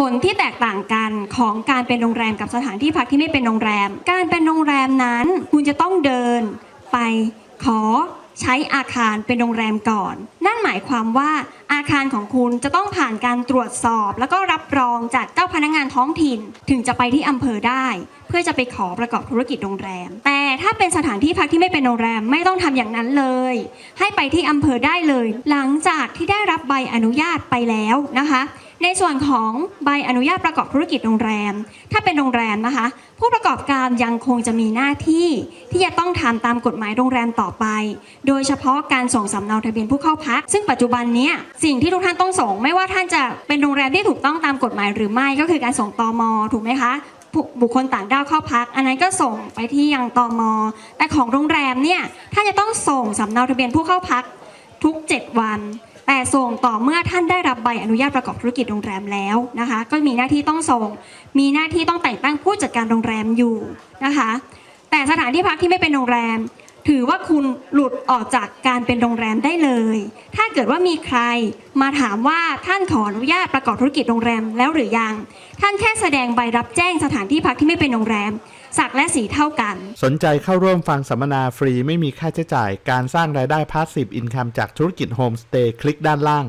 ผลที่แตกต่างกันของการเป็นโรงแรมกับสถานที่พักที่ไม่เป็นโรงแรม การเป็นโรงแรมนั้น คุณจะต้องเดินไปขอใช้อาคารเป็นโรงแรมก่อน นั่นหมายความว่าอาคารของคุณจะต้องผ่านการตรวจสอบ แล้วก็รับรองจากเจ้าพนักงานท้องถิ่น ถึงจะไปที่อำเภอได้ เพื่อจะไปขอประกอบธุรกิจโรงแรม แต่ถ้าเป็นสถานที่พักที่ไม่เป็นโรงแรมไม่ต้องทำอย่างนั้นเลย ให้ไปที่อำเภอได้เลย หลังจากที่ได้รับใบอนุญาตไปแล้วนะคะ ในส่วนของใบอนุญาตประกอบธุรกิจโรงแรม ถ้าเป็นโรงแรมนะคะ ผู้ประกอบการยังคงจะมีหน้าที่ที่จะต้องทำตามกฎหมายโรงแรมต่อไป โดยเฉพาะการส่งสำเนาทะเบียนผู้เข้าพัก ซึ่งปัจจุบันนี้สิ่งที่ทุกท่านต้องส่ง ไม่ว่าท่านจะเป็นโรงแรมที่ถูกต้องตามกฎหมายหรือไม่ก็คือการส่งตอมถูกไหมคะบุคคลต่างด้าวเข้าพัก อันนั้นก็ส่งไปที่ยังตอมแต่ของโรงแรมเนี่ยท่านจะต้องส่งสำเนาทะเบียนผู้เข้าพักทุก 7 วัน แต่ส่งต่อเมื่อท่านได้รับใบอนุญาตประกอบธุรกิจโรงแรมแล้วนะคะ ก็มีหน้าที่ต้องส่ง มีหน้าที่ต้องแต่งตั้งผู้จัดการโรงแรมอยู่นะคะ แต่สถานที่พักที่ไม่เป็นโรงแรม ถือว่าคุณหลุดออกจากการเป็นโรงแรมได้เลย ถ้าเกิดว่ามีใครมาถามว่าท่านขออนุญาตประกอบธุรกิจโรงแรมแล้วหรือยัง ท่านแค่แสดงใบรับแจ้งสถานที่พักที่ไม่เป็นโรงแรม สักและสีเท่ากัน สนใจเข้าร่วมฟังสัมมนาฟรีไม่มีค่าใช้จ่าย การสร้างรายได้พาสซีฟอินคัมจากธุรกิจโฮมสเตย์คลิกด้านล่าง